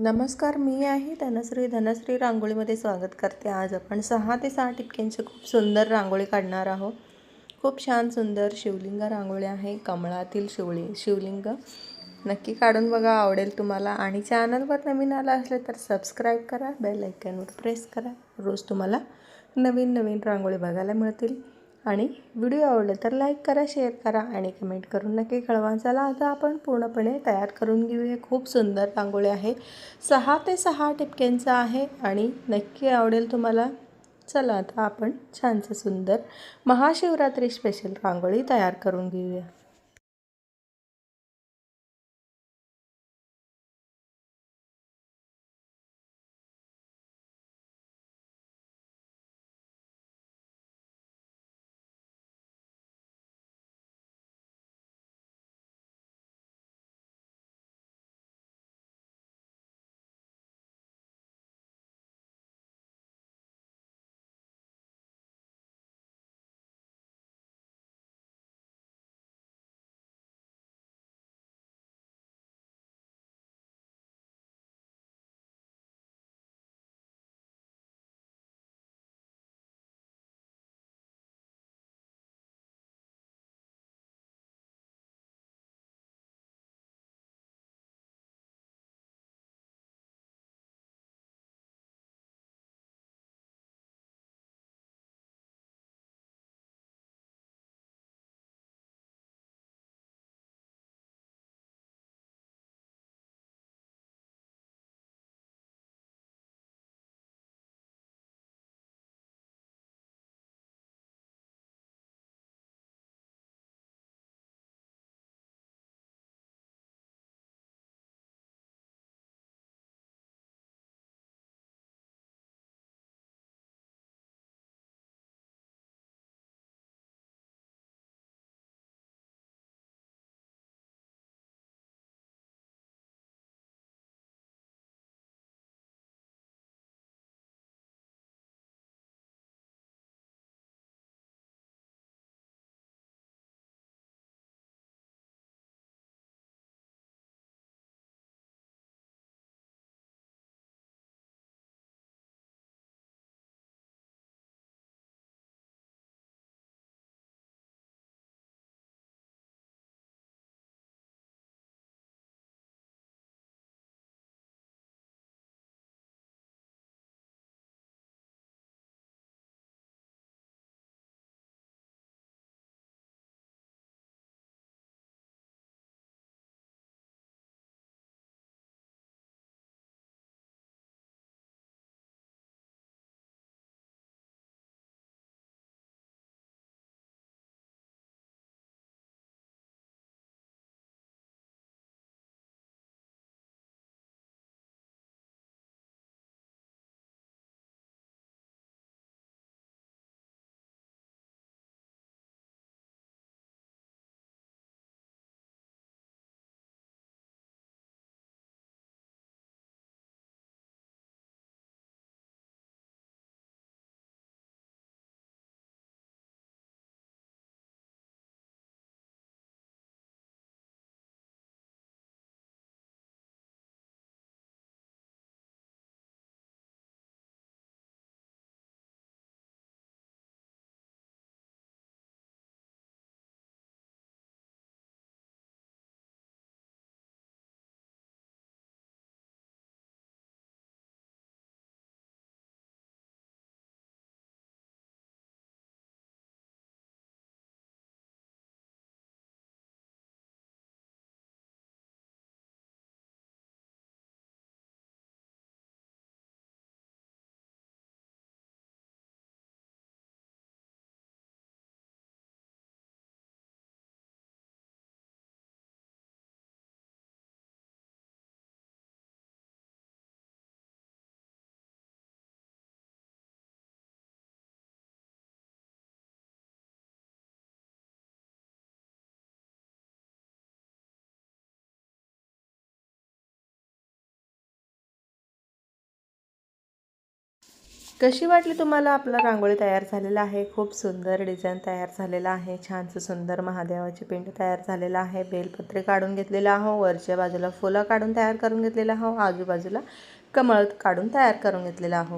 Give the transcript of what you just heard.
नमस्कार मी आहे धनश्री. धनश्री रांगोळीमध्ये स्वागत करते. आज आपण सहा ते सहा टिपक्यांची खूप सुंदर रांगोळी काढणार आहोत. खूप छान सुंदर शिवलिंग रांगोळी आहे. कमळातील शिवळी शिवलिंग. नक्की काढून बघा आवडेल तुम्हाला. आणि चॅनलवर नवीन आला असले तर सबस्क्राईब करा बेल आयकॉनवर प्रेस करा. रोज तुम्हाला नवीन नवीन रांगोळी बघायला मिळतील. आणि व्हिडिओ आवडलं तर लाईक करा शेअर करा आणि कमेंट करून नक्की कळवा. चला आता आपण पूर्णपणे तयार करून घेऊया. खूप सुंदर रांगोळी आहे. सहा ते सहा टिपक्यांचा आहे आणि नक्की आवडेल तुम्हाला. चला आता आपण छानसं सुंदर महाशिवरात्री स्पेशल रांगोळी तयार करून घेऊया. कशी वाटली तुम्हाला आपला रांगोळी तयार झालेला आहे? खूप सुंदर डिझाईन तयार झालेला आहे. छानसं सुंदर महादेवाची पिंड तयार झालेला आहे. बेलपत्रे काढून घेतलेलं आहो. वरच्या बाजूला फुलं काढून तयार करून घेतलेलं आहो. आजूबाजूला कमळ काढून तयार करून घेतलेलं आहो.